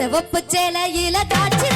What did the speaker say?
செவப்பு சேலையில காட்சி